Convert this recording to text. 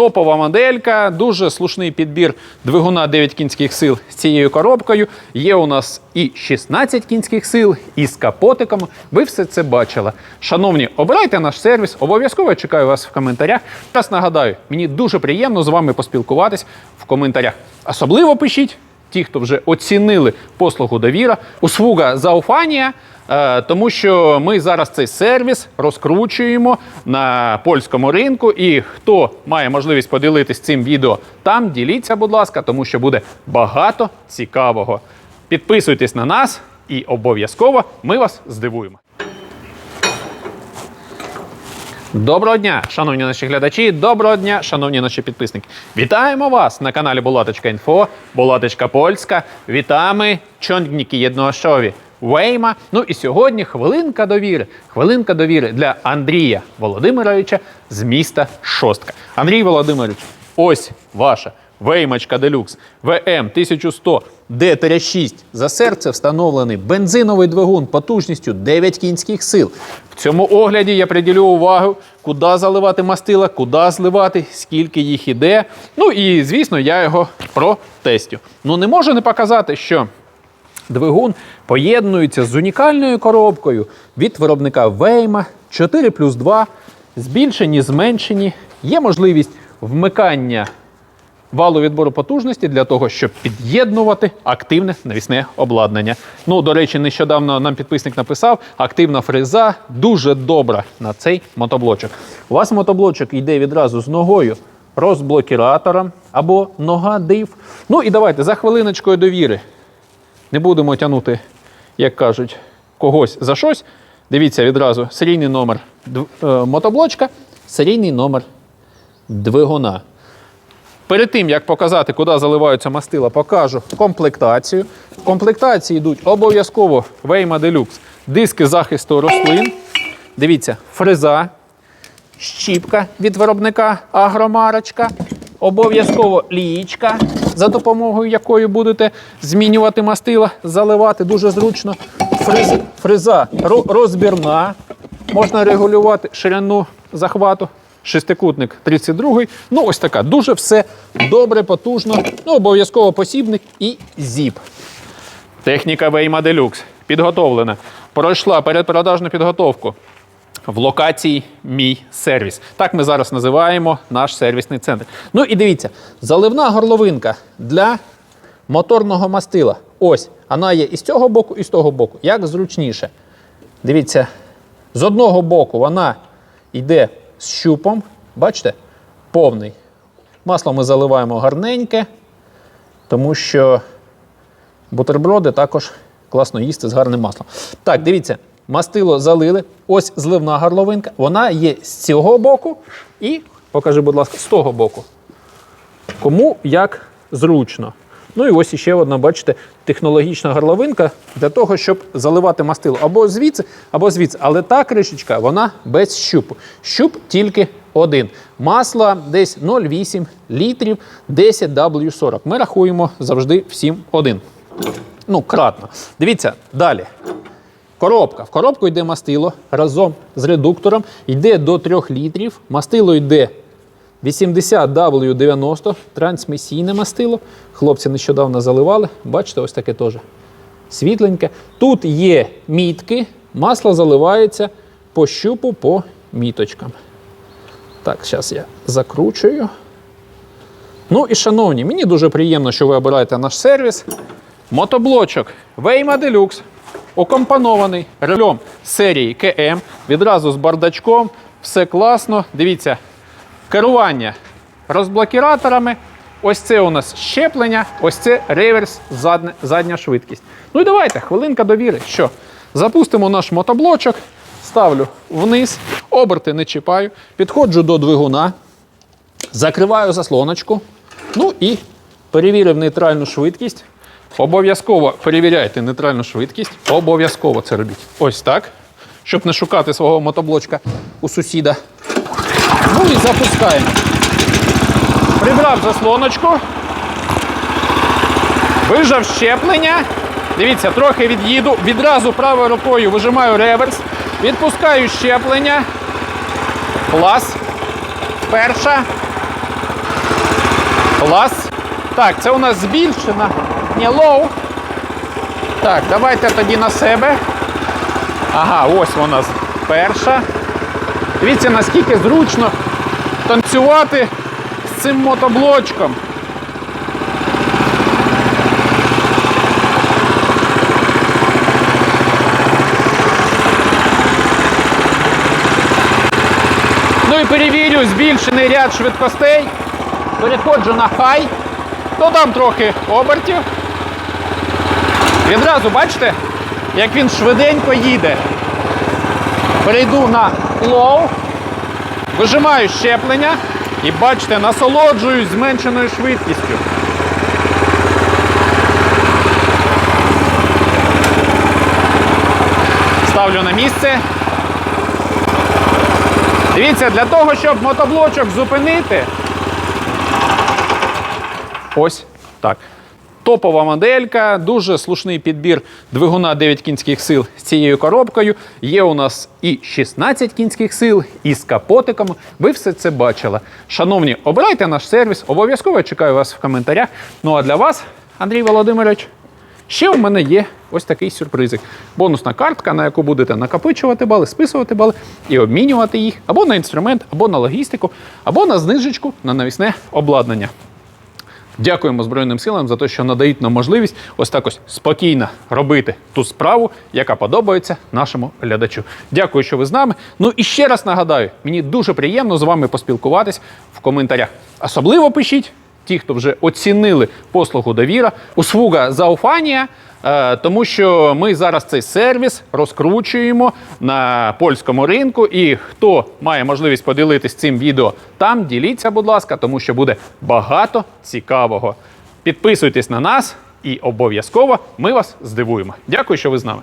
Топова моделька, дуже слушний підбір двигуна 9 кінських сил з цією коробкою. Є у нас і 16 кінських сил, і з капотиком. Ви все це бачили. Шановні, обирайте наш сервіс. Обов'язково чекаю вас в коментарях. Раз нагадаю, мені дуже приємно з вами поспілкуватись в коментарях. Особливо пишіть ті, хто вже оцінили послугу довіра, услуга зауфанія. Е, Тому що ми зараз цей сервіс розкручуємо на польському ринку. І хто має можливість поділитись цим відео там, діліться, будь ласка, тому що буде багато цікавого. Підписуйтесь на нас і обов'язково ми вас здивуємо. Доброго дня, шановні наші глядачі, доброго дня, шановні наші підписники. Вітаємо вас на каналі Булаточка.Інфо, Булаточка Польська. Вітаємо чондніки єдноошові Вейма. Ну і сьогодні хвилинка довіри. Хвилинка довіри для Андрія Володимировича з міста Шостка. Андрій Володимирович, ось ваша Веймачка Делюкс ВМ 1100 D36 за серце встановлений бензиновий двигун потужністю 9 кінських сил. Цьому огляді я приділю увагу, куди заливати мастила, куди зливати, скільки їх іде. Ну і звісно, я його протестю. Ну не можу не показати, що Двигун поєднується з унікальною коробкою від виробника Вейма 4 плюс 2, збільшені, зменшені. Є можливість вмикання валу відбору потужності для того, щоб під'єднувати активне навісне обладнання. Ну, до речі, нещодавно нам підписник написав, активна фреза дуже добра на цей мотоблочок. У вас мотоблочок йде відразу з ногою розблокіратором або нога див. Ну і давайте за хвилиночкою довіри. Не будемо тягнути, як кажуть, когось за щось. Дивіться відразу серійний номер е, мотоблочка, серійний номер двигуна. Перед тим, як показати, куди заливаються мастила, покажу комплектацію. В комплектації йдуть обов'язково Вейма Deluxe, диски захисту рослин. Дивіться, фреза, щіпка від виробника агромарочка, обов'язково лієчка, за допомогою якої будете змінювати мастила, заливати дуже зручно. Фрез, фреза розбірна, можна регулювати ширину захвату. Шестикутник 32 Ну, ось така. Дуже все добре, потужно. Ну, обов'язково посібник і зіп. Техніка Вейма Deluxe підготовлена. Пройшла передпродажну підготовку в локації Мій сервіс. Так ми зараз називаємо наш сервісний центр. Ну і дивіться, заливна горловинка для моторного мастила. Ось, вона є і з цього боку, і з того боку. Як зручніше. Дивіться, з одного боку вона йде з щупом. Бачите? Повний. Масло ми заливаємо гарненьке, тому що бутерброди також класно їсти з гарним маслом. Так, дивіться, мастило залили. Ось зливна горловинка. Вона є з цього боку і, покажи, будь ласка, з того боку. Кому як зручно. Ну і ось іще одна, бачите, технологічна горловинка для того, щоб заливати мастило або звідси, або звідси. Але та кришечка, вона без щупу. Щуп тільки один. Масло десь 0,8 літрів 10 W40. Ми рахуємо завжди всім один. Ну, кратно. Дивіться, далі. Коробка. В коробку йде мастило разом з редуктором. Йде до 3 літрів. Мастило йде 80W90, трансмісійне мастило. Хлопці нещодавно заливали. Бачите, ось таке теж світленьке. Тут є мітки, масло заливається по щупу по міточкам. Так, зараз я закручую. Ну і шановні, мені дуже приємно, що ви обираєте наш сервіс. Мотоблочок Вейма Deluxe, укомпонований рельом серії КМ, відразу з бардачком, все класно. Дивіться, керування розблокіраторами. Ось це у нас щеплення, ось це реверс, задня, задня швидкість. Ну і давайте, хвилинка довіри. Що? Запустимо наш мотоблочок, ставлю вниз, оберти не чіпаю, підходжу до двигуна, закриваю заслоночку. Ну і перевірив нейтральну швидкість. Обов'язково перевіряйте нейтральну швидкість. Обов'язково це робіть. Ось так. Щоб не шукати свого мотоблочка у сусіда. Ну і запускаємо. Прибрав заслоночку. Вижав щеплення. Дивіться, трохи від'їду. Відразу правою рукою вижимаю реверс. Відпускаю щеплення. Клас. Перша. Клас. Так, це у нас збільшена, не лоу. Так, давайте тоді на себе. Ага, ось вона перша. Дивіться, наскільки зручно танцювати з цим мотоблочком. Ну і перевірю збільшений ряд швидкостей. Переходжу на хай, додам трохи обертів. Відразу бачите, як він швиденько їде. Перейду на лоу, вижимаю щеплення і бачите, насолоджуюсь зменшеною швидкістю. Ставлю на місце. Дивіться, для того, щоб мотоблочок зупинити. Ось так. Топова моделька, дуже слушний підбір двигуна 9 кінських сил з цією коробкою. Є у нас і 16 кінських сил, і з капотиком. Ви все це бачили. Шановні, обирайте наш сервіс. Обов'язково чекаю вас в коментарях. Ну а для вас, Андрій Володимирович, ще у мене є ось такий сюрпризик. Бонусна картка, на яку будете накопичувати бали, списувати бали і обмінювати їх або на інструмент, або на логістику, або на знижечку на навісне обладнання. Дякуємо Збройним силам за те, що надають нам можливість ось так ось спокійно робити ту справу, яка подобається нашому глядачу. Дякую, що ви з нами. Ну і ще раз нагадаю, мені дуже приємно з вами поспілкуватись в коментарях. Особливо пишіть ті, хто вже оцінили послугу довіра, услуга зауфанія. Е, Тому що ми зараз цей сервіс розкручуємо на польському ринку. І хто має можливість поділитись цим відео там, діліться, будь ласка, тому що буде багато цікавого. Підписуйтесь на нас і обов'язково ми вас здивуємо. Дякую, що ви з нами.